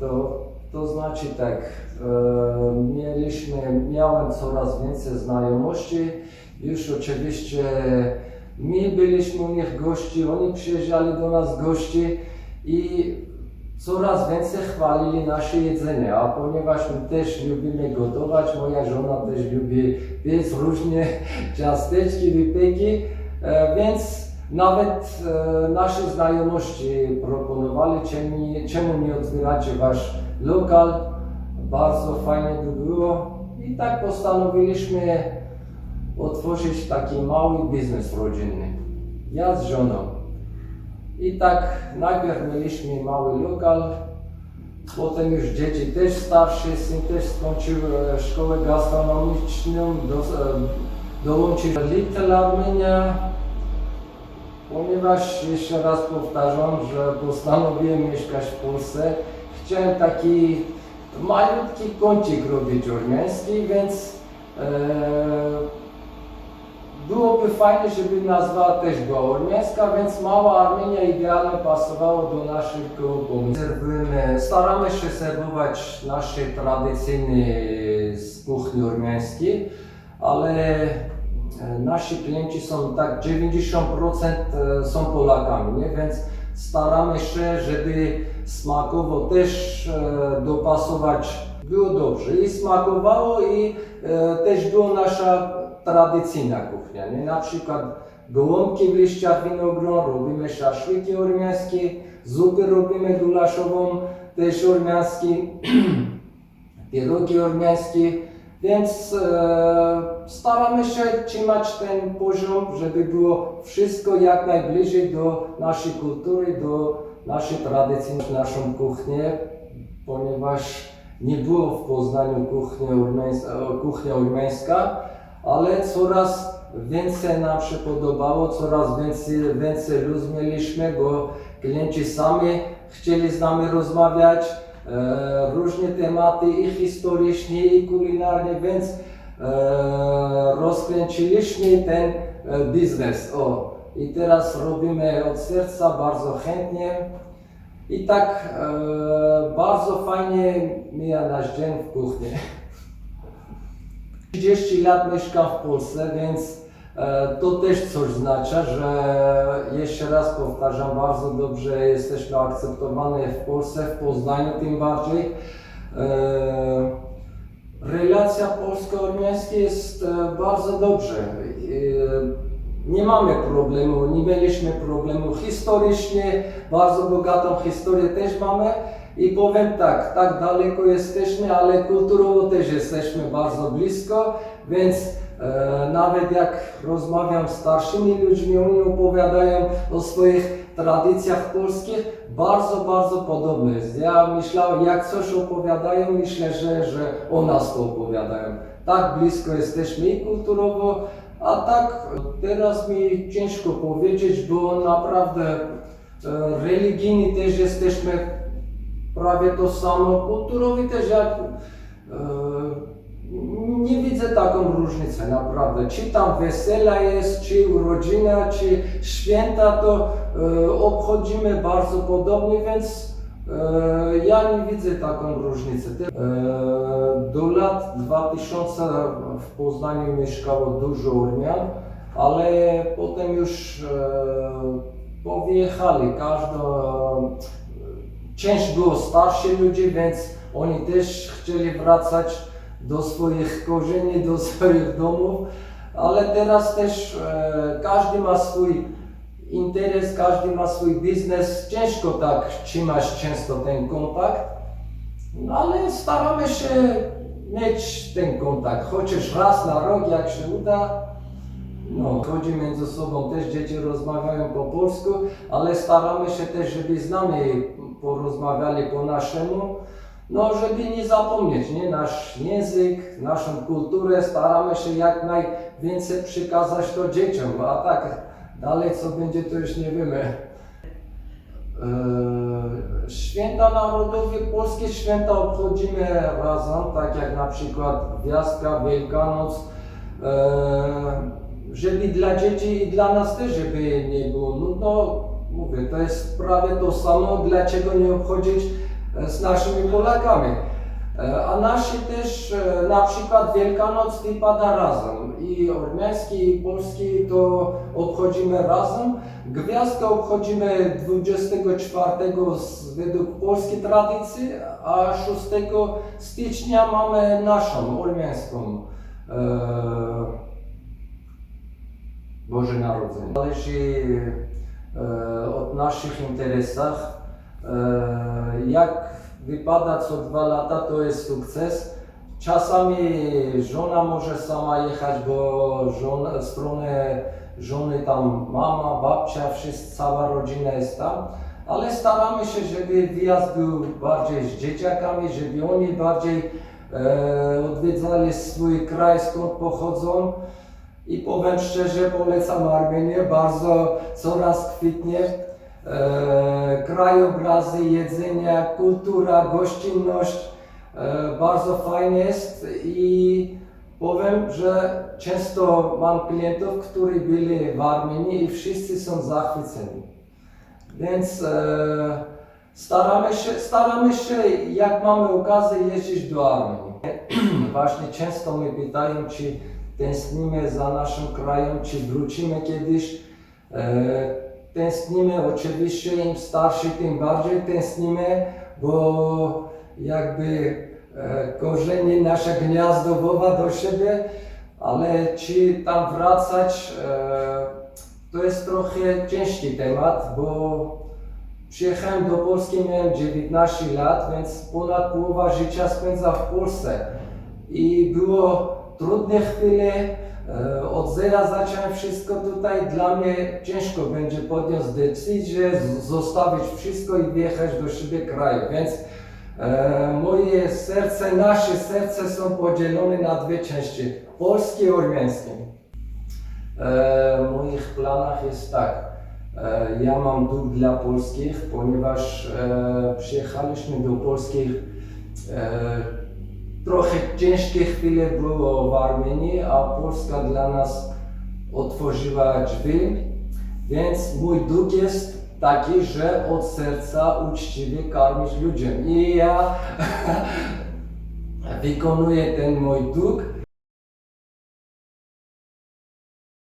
To, to znaczy tak, e, mieliśmy, miałem coraz więcej znajomości. Już oczywiście my byliśmy u nich gości, oni przyjeżdżali do nas gości i coraz więcej chwalili nasze jedzenie, a ponieważ my też lubimy gotować, moja żona też lubi piec różne ciasteczki, wypieki, e, więc nawet e, nasze znajomości proponowali, czemu, czemu nie otwieracie wasz lokal, bardzo fajnie by było i tak postanowiliśmy otworzyć taki mały biznes rodzinny. Ja z żoną. I tak najpierw mieliśmy mały lokal, potem już dzieci też starsze, syn też skończył e, szkołę gastronomiczną, do, e, dołączył Little Armenia, ponieważ jeszcze raz powtarzam, że postanowiłem mieszkać w Polsce, chciałem taki malutki kącik robić ormiański, więc e, Byłoby fajnie, żeby nazwa też była ormiańska, więc mała Armenia idealnie pasowała do pomysłu. Serwujemy, staramy się serwować nasze tradycyjne z kuchni ale nasi klienci są tak 90% są Polakami, nie? więc staramy się, żeby smakowo też e, dopasować. Było dobrze i smakowało i e, też była nasza tradycyjna kuchnia. Nie? Na przykład gołąbki w liściach winogron, robimy szaszłyki ormiańskie, zupy robimy gulaszową, też ormiańskie, pierogi ormiańskie, więc e, staramy się trzymać ten poziom, żeby było wszystko jak najbliżej do naszej kultury, do naszej tradycji, naszą kuchnię, ponieważ nie było w Poznaniu kuchni kuchnia ormiańska, ale coraz więcej nam się podobało, coraz więcej, więcej luz mieliśmy, bo klienci sami chcieli z nami rozmawiać, e, różne tematy i historyczne, i kulinarne, więc rozkręciliśmy ten e, biznes. O. I teraz robimy od serca, bardzo chętnie. I tak e, bardzo fajnie mija nasz dzień w kuchni. 30 lat mieszkam w Polsce, więc e, to też coś znaczy, że jeszcze raz powtarzam, bardzo dobrze jesteśmy akceptowani w Polsce, w Poznaniu tym bardziej. Relacja polsko-ormiańska jest e, bardzo dobrze. E, nie mamy problemu, nie mieliśmy problemu historycznie, bardzo bogatą historię też mamy i powiem tak, tak daleko jesteśmy, ale kulturowo też jesteśmy bardzo blisko, więc e, nawet jak rozmawiam z starszymi ludźmi, oni opowiadają o swoich tradycjach polskich, bardzo, bardzo podobne jest. Ja myślałem, jak coś opowiadają, myślę, że, że o nas to opowiadają. Tak blisko jesteśmy i kulturowo, a tak teraz mi ciężko powiedzieć, bo naprawdę e, religijni też jesteśmy prawie to samo, kulturowi też jak e, nie widzę taką różnicę naprawdę. Czy tam wesela jest, czy urodzina, czy święta, to e, obchodzimy bardzo podobnie, więc e, ja nie widzę taką różnicę. E, do lat 2000 w Poznaniu mieszkało dużo Ormian, ale potem już e, powyjechali. Każda Część było starsi ludzie, więc oni też chcieli wracać do swoich korzeni, do swoich domów, ale teraz też e, każdy ma swój interes, każdy ma swój biznes. Ciężko tak trzymać często ten kontakt, no, ale staramy się mieć ten kontakt, chociaż raz na rok, jak się uda. No, chodzi między sobą, też dzieci rozmawiają po polsku, ale staramy się też, żeby z nami porozmawiali po naszemu, no żeby nie zapomnieć, nie? Nasz język, naszą kulturę, staramy się jak najwięcej przekazać to dzieciom, a tak dalej co będzie, to już nie wiemy. Eee, Święta narodowe, polskie święta obchodzimy razem, tak jak na przykład Gwiazdka, Wielkanoc, eee, żeby dla dzieci i dla nas też, żeby nie było nudno, mówię, to jest prawie to samo, dlaczego nie obchodzić e, z naszymi Polakami. E, A nasi też, e, na przykład Wielkanoc wypada razem i ormiański i polski to obchodzimy razem. Gwiazdkę obchodzimy 24 z, według polskiej tradycji, a 6 stycznia mamy naszą, ormiańską. Boże Narodzenie. Zależy e, od naszych interesach. E, jak wypada co dwa lata, to jest sukces. Czasami żona może sama jechać, bo żona, stronę żony tam mama, babcia, wszyscy, cała rodzina jest tam. Ale staramy się, żeby wyjazd był bardziej z dzieciakami, żeby oni bardziej e, odwiedzali swój kraj, skąd pochodzą. I powiem szczerze, polecam Armenię, bardzo coraz kwitnie. E, krajobrazy, jedzenie, kultura, gościnność, e, bardzo fajnie jest i powiem, że często mam klientów, którzy byli w Armenii i wszyscy są zachwyceni. Więc e, staramy, się, staramy się, jak mamy okazję, jeździć do Armenii. Właśnie często mnie pytają, czy tęsknimy za naszym krajem, czy wrócimy kiedyś. E, tęsknimy oczywiście, im starszy, tym bardziej tęsknimy, bo jakby e, korzenie nasze gniazdo woła do siebie, ale czy tam wracać, e, to jest trochę ciężki temat, bo Przyjechałem do Polski, miałem 19 lat, więc ponad połowa życia spędza w Polsce. I było trudne chwile, e, od zera zacząłem wszystko tutaj. Dla mnie ciężko będzie podjąć decyzję, zostawić wszystko i wjechać do siebie kraju. Więc e, moje serce, nasze serce są podzielone na dwie części, polskie i ormiańskie. E, w moich planach jest tak. Ja mam dług dla polskich, ponieważ przyjechaliśmy do polskich. Trochę ciężkie chwile było w Armenii, a Polska dla nas otworzyła drzwi. Więc mój dług jest taki, że od serca uczciwie karmić ludziom. I ja wykonuję ten mój dług.